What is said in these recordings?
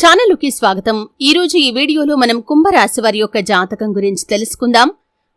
ఛానలుకి స్వాగతం. ఈ రోజు ఈ వీడియోలో మనం కుంభరాశి వారి యొక్క జాతకం గురించి తెలుసుకుందాం.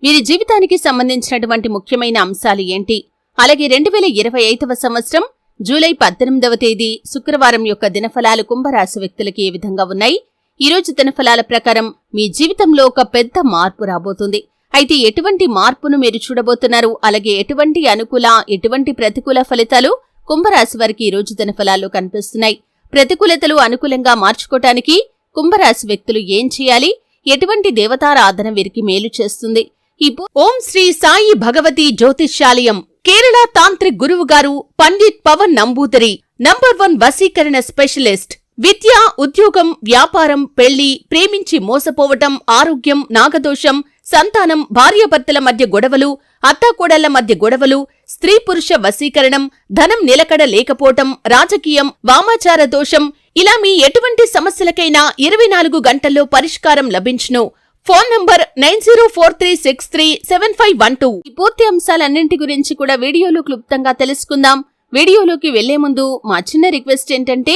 వీరి జీవితానికి సంబంధించినటువంటి ముఖ్యమైన అంశాలు ఏంటి? అలాగే రెండు వేల ఇరవై ఐదవ సంవత్సరం జూలై పద్దెనిమిదవ తేదీ శుక్రవారం యొక్క దినఫలాలు కుంభరాశి వ్యక్తులకి ఏ విధంగా ఉన్నాయి? ఈ రోజు దినఫలాల ప్రకారం మీ జీవితంలో ఒక పెద్ద మార్పు రాబోతుంది. అయితే ఎటువంటి మార్పును మీరు చూడబోతున్నారు? అలాగే ఎటువంటి అనుకూల ఎటువంటి ప్రతికూల ఫలితాలు కుంభరాశి వారికి ఈ రోజు దినఫలాల్లో కనిపిస్తున్నాయి? ప్రతికూలతలు అనుకూలంగా మార్చుకోటానికి కుంభరాశి వ్యక్తులు ఏం చేయాలి? ఎటువంటి దేవతారాధన వీరికి మేలు చేస్తుంది? ఇప్పుడు ఓం శ్రీ సాయి భగవతి జ్యోతిష్యాలయం కేరళ తాంత్రిక్ గురువుగారు పండిత్ పవన్ నంబూదరి నంబర్ వన్ వసీకరణ స్పెషలిస్ట్ విద్య ఉద్యోగం వ్యాపారం పెళ్ళి ప్రేమించి మోసపోవటం ఆరోగ్యం నాగదోషం సంతానం భార్యాభర్తల మధ్య గొడవలు అత్తాకోడళ్ళ మధ్య గొడవలు స్త్రీ పురుష వశీకరణం ధనం నిలకడ లేకపోవటం రాజకీయం వామాచార దోషం ఇలా మీ ఎటువంటి సమస్యలకైనా ఇరవై నాలుగు గంటల్లో పరిష్కారం లభించును. Phone number nine zero four three six three seven five one two. ఈ పూర్తి అంశాలన్నింటి గురించి కూడా వీడియోలో క్లుప్తంగా తెలుసుకుందాం. వీడియోలోకి వెళ్ళే ముందు మా చిన్న రిక్వెస్ట్ ఏంటంటే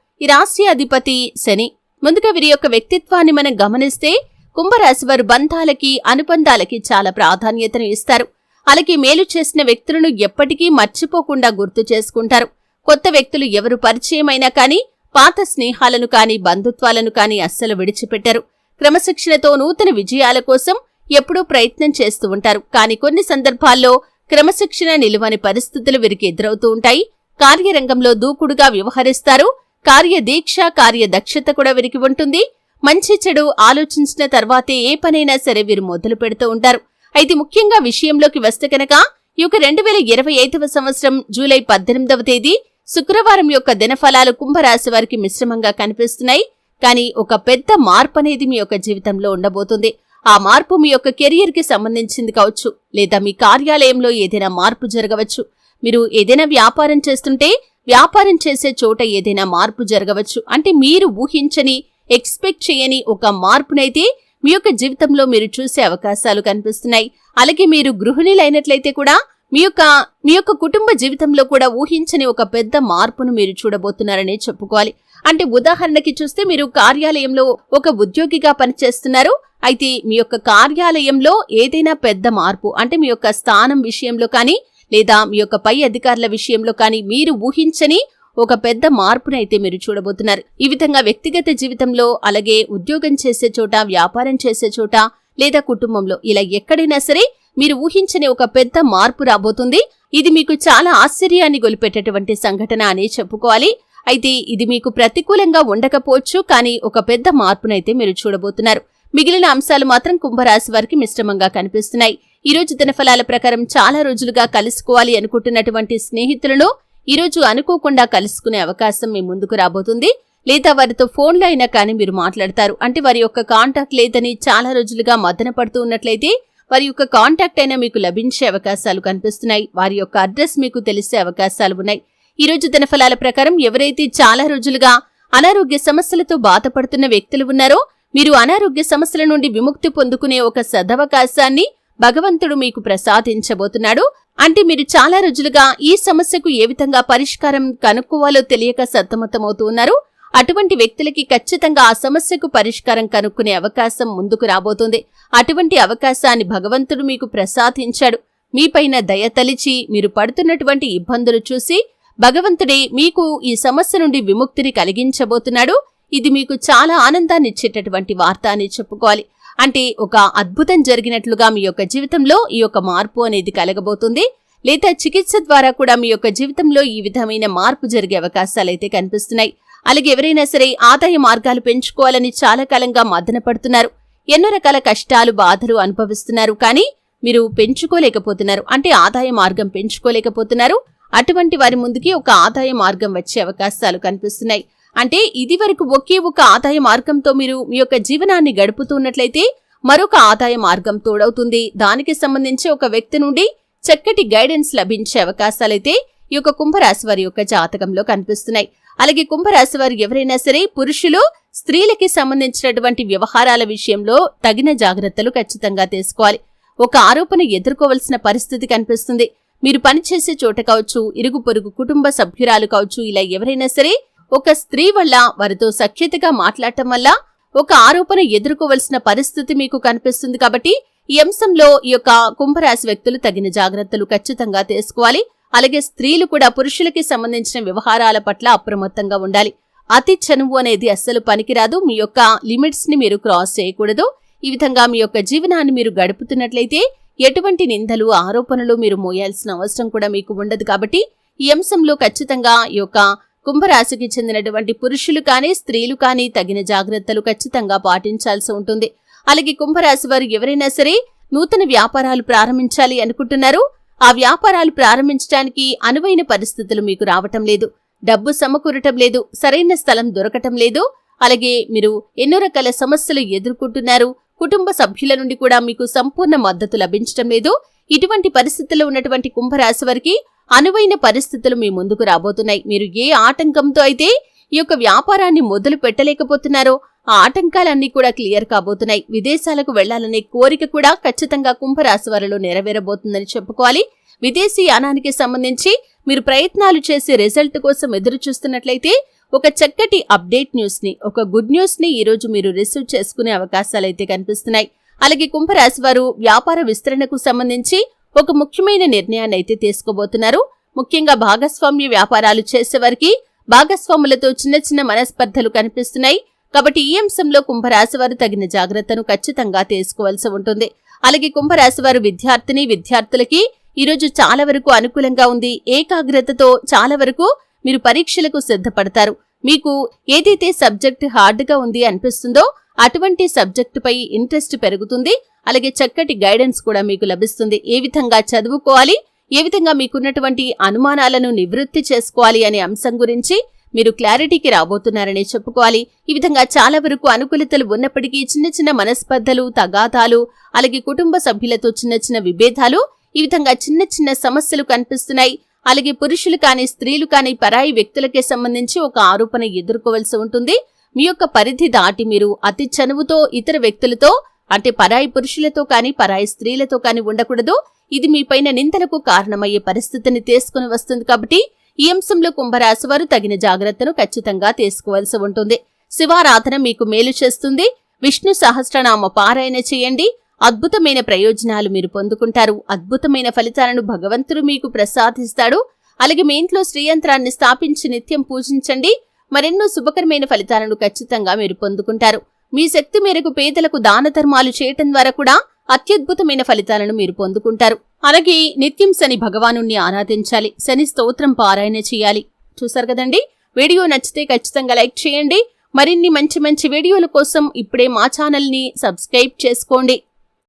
ఈ రాశి అధిపతి శని ముందుగా వీరి యొక్క వ్యక్తిత్వాన్ని మనం గమనిస్తే కుంభరాశి వారు బంధాలకి అనుబంధాలకి చాలా ప్రాధాన్యతను ఇస్తారు. అలాగే మేలు చేసిన వ్యక్తులను ఎప్పటికీ మర్చిపోకుండా గుర్తు చేసుకుంటారు. కొత్త వ్యక్తులు ఎవరు పరిచయమైనా కానీ పాత స్నేహాలను కానీ బంధుత్వాలను కానీ అస్సలు విడిచిపెట్టరు. క్రమశిక్షణతో నూతన విజయాల కోసం ఎప్పుడూ ప్రయత్నం చేస్తూ ఉంటారు. కానీ కొన్ని సందర్భాల్లో క్రమశిక్షణ నిలువని పరిస్థితులు వీరికి ఎదురవుతూ ఉంటాయి. కార్యరంగంలో దూకుడుగా వ్యవహరిస్తారు. కార్యదీక్ష కార్యదక్షత కూడా వీరికి ఉంటుంది. మంచి చెడు ఆలోచించిన తర్వాతే ఏ పనైనా సరే వీరు మొదలు పెడుతూ ఉంటారు. అయితే ముఖ్యంగా విషయంలోకి వస్తే కనుక ఈ యొక్క రెండు వేల ఇరవై ఐదవ సంవత్సరం జూలై పద్దెనిమిదవ తేదీ శుక్రవారం యొక్క దినఫలాలు కుంభరాశి వారికి మిశ్రమంగా కనిపిస్తున్నాయి. కానీ ఒక పెద్ద మార్పు అనేది మీ యొక్క జీవితంలో ఉండబోతుంది. ఆ మార్పు మీ యొక్క కెరియర్కి సంబంధించింది కావచ్చు లేదా మీ కార్యాలయంలో ఏదైనా మార్పు జరగవచ్చు. మీరు ఏదైనా వ్యాపారం చేస్తుంటే వ్యాపారం చేసే చోట ఏదైనా మార్పు జరగవచ్చు. అంటే మీరు ఊహించని ఎక్స్పెక్ట్ చేయని ఒక మార్పునైతే మీ యొక్క జీవితంలో మీరు చూసే అవకాశాలు కనిపిస్తున్నాయి. అలాగే మీరు గృహిణులైనట్లయితే కూడా మీ యొక్క మీ యొక్క కుటుంబ జీవితంలో కూడా ఊహించని ఒక పెద్ద మార్పును మీరు చూడబోతున్నారనే చెప్పుకోవాలి. అంటే ఉదాహరణకి చూస్తే మీరు కార్యాలయంలో ఒక ఉద్యోగిగా పనిచేస్తున్నారు. అయితే మీ యొక్క కార్యాలయంలో ఏదైనా పెద్ద మార్పు అంటే మీ యొక్క స్థానం విషయంలో కానీ లేదా మీ యొక్క పై అధికారుల విషయంలో కానీ మీరు ఊహించని ఒక పెద్ద మార్పునైతే మీరు చూడబోతున్నారు. ఈ విధంగా వ్యక్తిగత జీవితంలో అలాగే ఉద్యోగం చేసే చోట వ్యాపారం చేసే చోట లేదా కుటుంబంలో ఇలా ఎక్కడైనా సరే మీరు ఊహించని ఒక పెద్ద మార్పు రాబోతుంది. ఇది మీకు చాలా ఆశ్చర్యాన్ని గొలిపెట్టేటువంటి సంఘటన అనే చెప్పుకోవాలి. అయితే ఇది మీకు ప్రతికూలంగా ఉండకపోవచ్చు కానీ ఒక పెద్ద మార్పునైతే మీరు చూడబోతున్నారు. మిగిలిన అంశాలు మాత్రం కుంభరాశి వారికి మిశ్రమంగా కనిపిస్తున్నాయి. ఈరోజు దినఫలాల ప్రకారం చాలా రోజులుగా కలుసుకోవాలి అనుకుంటున్నటువంటి స్నేహితులను ఈరోజు అనుకోకుండా కలుసుకునే అవకాశం మీ ముందుకు రాబోతుంది. లేదా వారితో ఫోన్లో అయినా కానీ మీరు మాట్లాడతారు. అంటే వారి యొక్క కాంటాక్ట్ లేదని చాలా రోజులుగా మదన పడుతూ ఉన్నట్లయితే వారి యొక్క కాంటాక్ట్ అయినా మీకు లభించే అవకాశాలు కనిపిస్తున్నాయి. వారి యొక్క అడ్రస్ మీకు తెలిసే అవకాశాలు ఉన్నాయి. ఈ రోజు దినఫలాల ప్రకారం ఎవరైతే చాలా రోజులుగా అనారోగ్య సమస్యలతో బాధపడుతున్న వ్యక్తులు ఉన్నారో మీరు అనారోగ్య సమస్యల నుండి విముక్తి పొందుకునే ఒక సదవకాశాన్ని భగవంతుడు మీకు ప్రసాదించబోతున్నాడు. అంటే మీరు చాలా రోజులుగా ఈ సమస్యకు ఏ విధంగా పరిష్కారం కనుక్కోవాలో తెలియక సతమతమవుతూ ఉన్నారు. అటువంటి వ్యక్తులకి ఖచ్చితంగా ఆ సమస్యకు పరిష్కారం కనుక్కునే అవకాశం ముందుకు రాబోతుంది. అటువంటి అవకాశాన్ని భగవంతుడు మీకు ప్రసాదించాడు. మీపైన దయ తలిచి మీరు పడుతున్నటువంటి ఇబ్బందులు చూసి భగవంతుడే మీకు ఈ సమస్య నుండి విముక్తిని కలిగించబోతున్నాడు. ఇది మీకు చాలా ఆనందాన్ని ఇచ్చేటటువంటి వార్త అని చెప్పుకోవాలి. అంటే ఒక అద్భుతం జరిగినట్లుగా మీ యొక్క జీవితంలో ఈ యొక్క మార్పు అనేది కలగబోతుంది. లేదా చికిత్స ద్వారా కూడా మీ యొక్క జీవితంలో ఈ విధమైన మార్పు జరిగే అవకాశాలైతే కనిపిస్తున్నాయి. అలాగే ఎవరైనా సరే ఆదాయ మార్గాలు పెంచుకోవాలని చాలా కాలంగా మదన పడుతున్నారు. ఎన్నో రకాల కష్టాలు బాధలు అనుభవిస్తున్నారు. కానీ మీరు పెంచుకోలేకపోతున్నారు. అంటే ఆదాయ మార్గం పెంచుకోలేకపోతున్నారు. అటువంటి వారి ముందుకి ఒక ఆదాయ మార్గం వచ్చే అవకాశాలు కనిపిస్తున్నాయి. అంటే ఇది వరకు ఒకే ఒక ఆదాయ మార్గంతో మీరు మీ యొక్క జీవనాన్ని గడుపుతున్నట్లయితే మరొక ఆదాయ మార్గం తోడవుతుంది. దానికి సంబంధించి ఒక వ్యక్తి నుండి చక్కటి గైడెన్స్ లభించే అవకాశాలైతే ఈ యొక్క కుంభరాశి వారి యొక్క జాతకంలో కనిపిస్తున్నాయి. అలాగే కుంభరాశి వారు ఎవరైనా సరే పురుషులు స్త్రీలకి సంబంధించినటువంటి వ్యవహారాల విషయంలో తగిన జాగ్రత్తలు ఖచ్చితంగా తీసుకోవాలి. ఒక ఆరోపణ ఎదుర్కోవలసిన పరిస్థితి కనిపిస్తుంది. మీరు పనిచేసే చోట కావచ్చు ఇరుగు పొరుగు కుటుంబ సభ్యురాలు కావచ్చు ఇలా ఎవరైనా సరే ఒక స్త్రీ వల్ల వారితో సఖ్యతగా మాట్లాడటం వల్ల ఒక ఆరోపణ ఎదుర్కోవలసిన పరిస్థితి మీకు కనిపిస్తుంది కాబట్టి ఈ అంశంలో ఈ యొక్క కుంభరాశి వ్యక్తులు తగిన జాగ్రత్తలు ఖచ్చితంగా తీసుకోవాలి. అలాగే స్త్రీలు కూడా పురుషులకి సంబంధించిన వ్యవహారాల పట్ల అప్రమత్తంగా ఉండాలి. అతి చనువు అనేది అస్సలు పనికిరాదు. మీ యొక్క లిమిట్స్ని మీరు క్రాస్ చేయకూడదు. ఈ విధంగా మీ యొక్క జీవనాన్ని మీరు గడుపుతున్నట్లయితే ఎటువంటి నిందలు ఆరోపణలు మీరు మోయాల్సిన అవసరం కూడా మీకు ఉండదు కాబట్టి ఈ అంశంలో ఖచ్చితంగా ఈ యొక్క కుంభరాశికి చెందినటువంటి పురుషులు కానీ స్త్రీలు కానీ తగిన జాగ్రత్తలు ఖచ్చితంగా పాటించాల్సి ఉంటుంది. అలాగే కుంభరాశి వారు ఎవరైనా సరే నూతన వ్యాపారాలు ప్రారంభించాలి అనుకుంటున్నారు. ఆ వ్యాపారాలు ప్రారంభించడానికి అనువైన పరిస్థితులు మీకు రావటం లేదు. డబ్బు సమకూరటం లేదు. సరైన స్థలం దొరకటం లేదు. అలాగే మీరు ఎన్నో రకాల సమస్యలు ఎదుర్కొంటున్నారు. కుటుంబ సభ్యుల నుండి కూడా మీకు సంపూర్ణ మద్దతు లభించటం లేదు. ఇటువంటి పరిస్థితుల్లో ఉన్నటువంటి కుంభరాశి వారికి అనువైన పరిస్థితులు మీ ముందుకు రాబోతున్నాయి. మీరు ఏ ఆటంకంతో అయితే ఈ యొక్క వ్యాపారాన్ని మొదలు పెట్టలేకపోతున్నారో ఆ ఆటంకాలన్నీ కూడా క్లియర్ కాబోతున్నాయి. విదేశాలకు వెళ్ళాలనే కోరిక కూడా ఖచ్చితంగా కుంభరాశి వారిలో నెరవేరబోతుందని చెప్పుకోవాలి. విదేశీ యానానికి సంబంధించి మీరు ప్రయత్నాలు చేసే రిజల్ట్ కోసం ఎదురు చూస్తున్నట్లయితే ఒక చక్కటి అప్డేట్ న్యూస్ని ఒక గుడ్ న్యూస్ని ఈ రోజు మీరు రిసీవ్ చేసుకునే అవకాశాలు అయితే కనిపిస్తున్నాయి. అలాగే కుంభరాశి వారు వ్యాపార విస్తరణకు సంబంధించి ఒక ముఖ్యమైన నిర్ణయాన్ని అయితే తీసుకోబోతున్నారు. ముఖ్యంగా భాగస్వామ్య వ్యాపారాలు చేసేవారికి భాగస్వాములతో చిన్న చిన్న మనస్పర్ధలు కనిపిస్తున్నాయి. కాబట్టి ఈ అంశంలో కుంభరాశి వారు తగిన జాగ్రత్తను ఖచ్చితంగా తీసుకోవాల్సి ఉంటుంది. అలాగే కుంభరాశి వారు విద్యార్థిని విద్యార్థులకి ఈరోజు చాలా వరకు అనుకూలంగా ఉంది. ఏకాగ్రతతో చాలా వరకు మీరు పరీక్షలకు సిద్ధపడతారు. మీకు ఏదైతే సబ్జెక్ట్ హార్డ్గా ఉంది అనిపిస్తుందో అటువంటి సబ్జెక్టుపై ఇంట్రెస్ట్ పెరుగుతుంది. అలాగే చక్కటి గైడెన్స్ కూడా మీకు లభిస్తుంది. ఏ విధంగా చదువుకోవాలి? ఏ విధంగా మీకున్నటువంటి అనుమానాలను నివృత్తి చేసుకోవాలి అనే అంశం గురించి మీరు క్లారిటీకి రాబోతున్నారని చెప్పుకోవాలి. ఈ విధంగా చాలా వరకు అనుకూలతలు ఉన్నప్పటికీ చిన్న చిన్న మనస్పర్ధలు తగాదాలు అలాగే కుటుంబ సభ్యులతో చిన్న చిన్న విభేదాలు ఈ విధంగా చిన్న చిన్న సమస్యలు కనిపిస్తున్నాయి. అలాగే పురుషులు కానీ స్త్రీలు కానీ పరాయి వ్యక్తులకే సంబంధించి ఒక ఆరోపణ ఎదుర్కోవలసి ఉంటుంది. మీ యొక్క పరిధి దాటి మీరు అతి చనువుతో ఇతర వ్యక్తులతో అంటే పరాయి పురుషులతో కానీ పరాయి స్త్రీలతో కానీ ఉండకూడదు. ఇది మీపైన నిందలకు కారణమయ్యే పరిస్థితిని తీసుకుని వస్తుంది కాబట్టి ఈ అంశంలో కుంభరాశి వారు తగిన జాగ్రత్తను ఖచ్చితంగా తీసుకోవాల్సి ఉంటుంది. శివారాధన మీకు మేలు చేస్తుంది. విష్ణు సహస్రనామ పారాయణ చేయండి. అద్భుతమైన ప్రయోజనాలు మీరు పొందుకుంటారు. అద్భుతమైన ఫలితాలను భగవంతుడు మీకు ప్రసాదిస్తాడు. అలాగే మీ ఇంట్లో శ్రీయంత్రాన్ని స్థాపించి నిత్యం పూజించండి. మరెన్నో శుభకరమైన ఫలితాలను ఖచ్చితంగా మీరు పొందుకుంటారు. మీ శక్తి మేరకు పేదలకు దాన ధర్మాలు చేయటం ద్వారా కూడా అత్యద్భుతమైన ఫలితాలను మీరు పొందుకుంటారు. అలాగే నిత్యం శని భగవాను ఆరాధించాలి. శని స్తోత్రం పారాయణ చేయాలి. చూసారు కదండి? వీడియో నచ్చితే ఖచ్చితంగా లైక్ చేయండి. మరిన్ని మంచి మంచి వీడియోల కోసం ఇప్పుడే మా ఛానల్ని సబ్స్క్రైబ్ చేసుకోండి.